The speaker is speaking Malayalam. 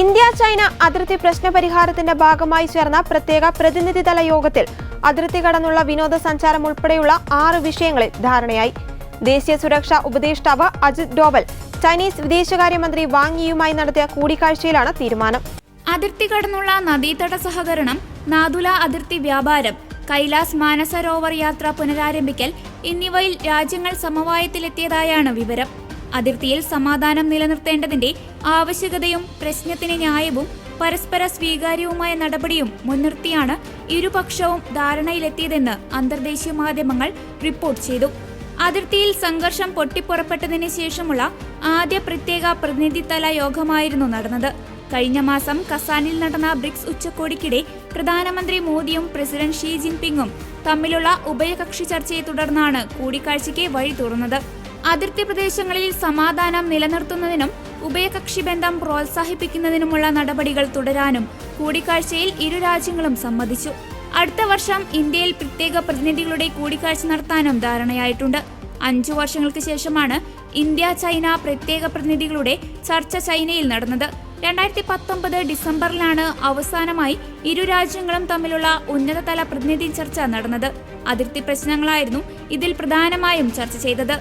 ഇന്ത്യ ചൈന അതിർത്തി പ്രശ്ന പരിഹാരത്തിന്റെ ഭാഗമായി ചേർന്ന പ്രത്യേക പ്രതിനിധിതല യോഗത്തിൽ അതിർത്തി കടന്നുള്ള വിനോദസഞ്ചാരം ഉൾപ്പെടെയുള്ള ആറ് വിഷയങ്ങളിൽ ധാരണയായി. ദേശീയ സുരക്ഷാ ഉപദേഷ്ടാവ് അജിത് ഡോവൽ ചൈനീസ് വിദേശകാര്യമന്ത്രി വാങ് യുമായി നടത്തിയ കൂടിക്കാഴ്ചയിലാണ് തീരുമാനം. അതിർത്തി കടന്നുള്ള നദീതട സഹകരണം നാദുല അതിർത്തി വ്യാപാരം കൈലാസ് മാനസരോവർ യാത്ര പുനരാരംഭിക്കൽ എന്നിവയിൽ രാജ്യങ്ങൾ സമവായത്തിലെത്തിയതായാണ് വിവരം. അതിർത്തിയിൽ സമാധാനം നിലനിർത്തേണ്ടതിന്റെ ആവശ്യകതയും പ്രശ്നത്തിന് ന്യായവും പരസ്പര സ്വീകാര്യവുമായ നടപടിയും മുൻനിർത്തിയാണ് ഇരുപക്ഷവും ധാരണയിലെത്തിയതെന്ന് അന്തർദേശീയ മാധ്യമങ്ങൾ റിപ്പോർട്ട് ചെയ്തു. അതിർത്തിയിൽ സംഘർഷം പൊട്ടിപ്പുറപ്പെട്ടതിന് ശേഷമുള്ള ആദ്യ പ്രത്യേക പ്രതിനിധിതല യോഗമായിരുന്നു നടന്നത്. കഴിഞ്ഞ മാസം കസാനിൽ നടന്ന ബ്രിക്സ് ഉച്ചകോടിക്കിടെ പ്രധാനമന്ത്രി മോദിയും പ്രസിഡന്റ് ഷീ ജിൻപിങ്ങും തമ്മിലുള്ള ഉഭയകക്ഷി ചർച്ചയെ തുടർന്നാണ് കൂടിക്കാഴ്ചയ്ക്ക് വഴി തുറന്നത്. അതിർത്തി പ്രദേശങ്ങളിൽ സമാധാനം നിലനിർത്തുന്നതിനും ഉഭയകക്ഷി ബന്ധം പ്രോത്സാഹിപ്പിക്കുന്നതിനുമുള്ള നടപടികൾ തുടരാനും കൂടിക്കാഴ്ചയിൽ ഇരു രാജ്യങ്ങളും സമ്മതിച്ചു. അടുത്ത വർഷം ഇന്ത്യയിൽ പ്രത്യേക പ്രതിനിധികളുടെ കൂടിക്കാഴ്ച നടത്താനും ധാരണയായിട്ടുണ്ട്. അഞ്ചു വർഷങ്ങൾക്ക് ശേഷമാണ് ഇന്ത്യ ചൈന പ്രത്യേക പ്രതിനിധികളുടെ ചർച്ച ചൈനയിൽ നടന്നത്. രണ്ടായിരത്തി പത്തൊമ്പത് ഡിസംബറിലാണ് അവസാനമായി ഇരു രാജ്യങ്ങളും തമ്മിലുള്ള ഉന്നതതല പ്രതിനിധി ചർച്ച നടന്നത്. അതിർത്തി പ്രശ്നങ്ങളായിരുന്നു ഇതിൽ പ്രധാനമായും ചർച്ച ചെയ്തത്.